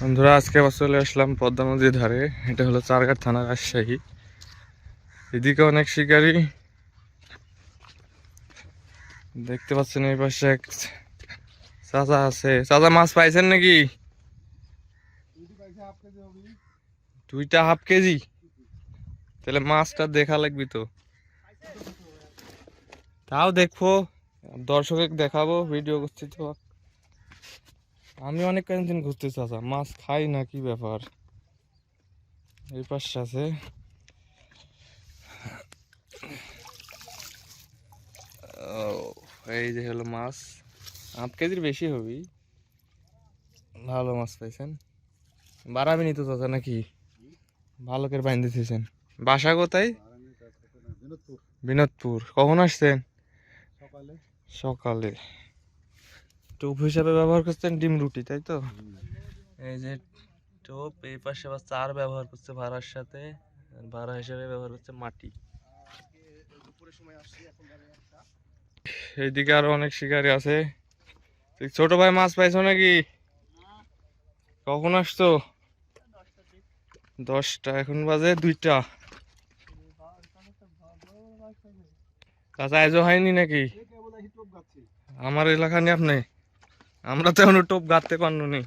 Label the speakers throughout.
Speaker 1: বন্ধুরা, আজকে আবার চলে আসলাম পদ্মা নদীর ধারে। এটা হলো চারঘাট থানা রাজশাহী। এদিকে অনেক শিকারি। দেখতে পাচ্ছেন এই পাশে এক চাচা আছে। চাচা, মাছ পাইছেন নাকি? দুইটা হাফ কেজি। তাহলে মাছটা দেখা লাগবে তো। তাও দেখব দর্শকের দেখাবো, ভিডিও করছি তো। আমি অনেক দিন ঘুরতে চাচা মাছ খাই না কি ব্যাপার? এই পাশে আছে। ও, এই যে হলো মাছ। আট কেজির বেশি হবি। ভালো মাছ পাইছেন। বাড়াবেনি তো চাচা নাকি? ভালো করে বাইন দিতেছেন। বাসা কোথায়? বিনোদপুর। কখন আসছেন?
Speaker 2: সকালে।
Speaker 1: সকালে। টোপ হিসাবে ব্যবহার করছেন ডিম রুটি তাই তো? এই যে টোপ এই পাশে আবার চার ব্যবহার করছে ভাড়ার সাথে ভাড়া হিসাবে ব্যবহার করছে মাটি। এইদিকে আরও অনেক শিকারি আছে। ছোট ভাই মাছ পাইছো নাকি? কখন আসতো দশটা এখন বাজে দুইটা। চাচা আজও হয়নি নাকি? আমার এলাকা নিয়ে আপনি? আমরা তো এখনও টোপ গাঁততে পারল নি।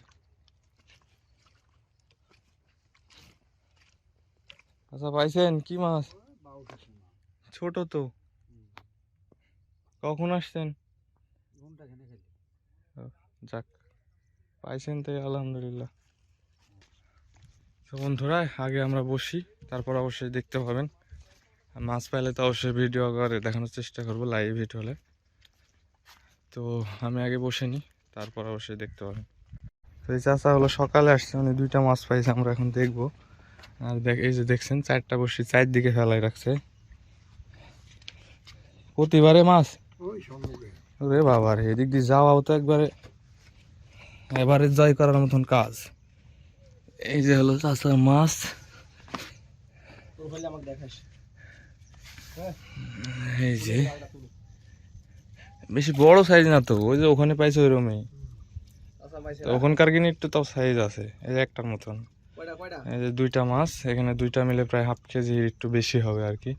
Speaker 1: আচ্ছা পাইছেন? কি মাছ? ছোট তো। কখন আসছেন? যাক, পাইছেন তো, আলহামদুলিল্লাহ। তো বন্ধুরা, আগে আমরা বসি, তারপর অবশ্যই দেখতে পাবেন। মাছ পাইলে তো অবশ্যই ভিডিও করে দেখানোর চেষ্টা করব লাইভ হিট হলে। তো আমি আগে বসে নিই। তারপর অবশ্যই দেখতে পাবেন। তো এই চাষা হলো সকালে আসছে উনি দুইটা মাছ পাইছে আমরা এখন দেখব। আর দেখ এই যে দেখছেন চারটা বসি চারদিকে ফেলাই রাখছে। প্রতিবারে মাছ? রে বাবা রে এদিক দিয়ে যাওয়াও তো একবারে এবারে জয় করার মতন কাজ। এই যে হলো চাষার মাছ। এই যে বেশি বড় সাইজ না তো ওই যে ওখানে পাইছে ওইরকমই
Speaker 2: আচ্ছা
Speaker 1: ওখানকার কিনে একটু তাও সাইজ আছে এই যে একটার মতন। এই যে দুইটা মাছ এখানে দুইটা মিলে প্রায় হাফ কেজি একটু বেশি হবে আর কি।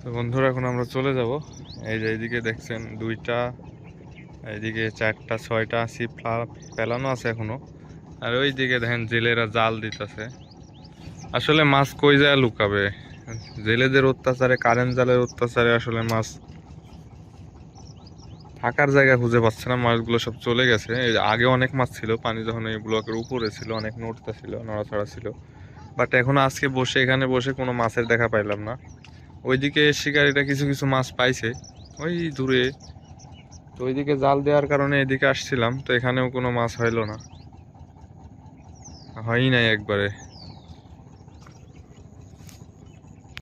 Speaker 1: তো বন্ধুরা এখন আমরা চলে যাব। এই যে এইদিকে দেখছেন দুইটা এইদিকে চারটা ছয়টা ছিপ ফেলানো আছে এখনও। আর ওই দিকে দেখেন জেলেরা জাল দিতেছে। আসলে মাছ কই যায় লুকাবে? জেলেদের অত্যাচারে কারেন্ট জালের অত্যাচারে আসলে মাছ থাকার জায়গা খুঁজে পাচ্ছে না, মাছগুলো সব চলে গেছে। আগে অনেক মাছ ছিল, পানি যখন এই ব্লকের উপরে ছিল, অনেক নড়তা ছিল, নড়াচড়া ছিল। বাট এখন আজকে বসে, এখানে বসে কোনো মাছের দেখা পাইলাম না। ওইদিকে শিকারিটা কিছু কিছু মাছ পাইছে, ওই দূরে। তো ওইদিকে জাল দেওয়ার কারণে এদিকে আসছিলাম, তো এখানেও কোনো মাছ হইল না। হয়ই নাই একবারে।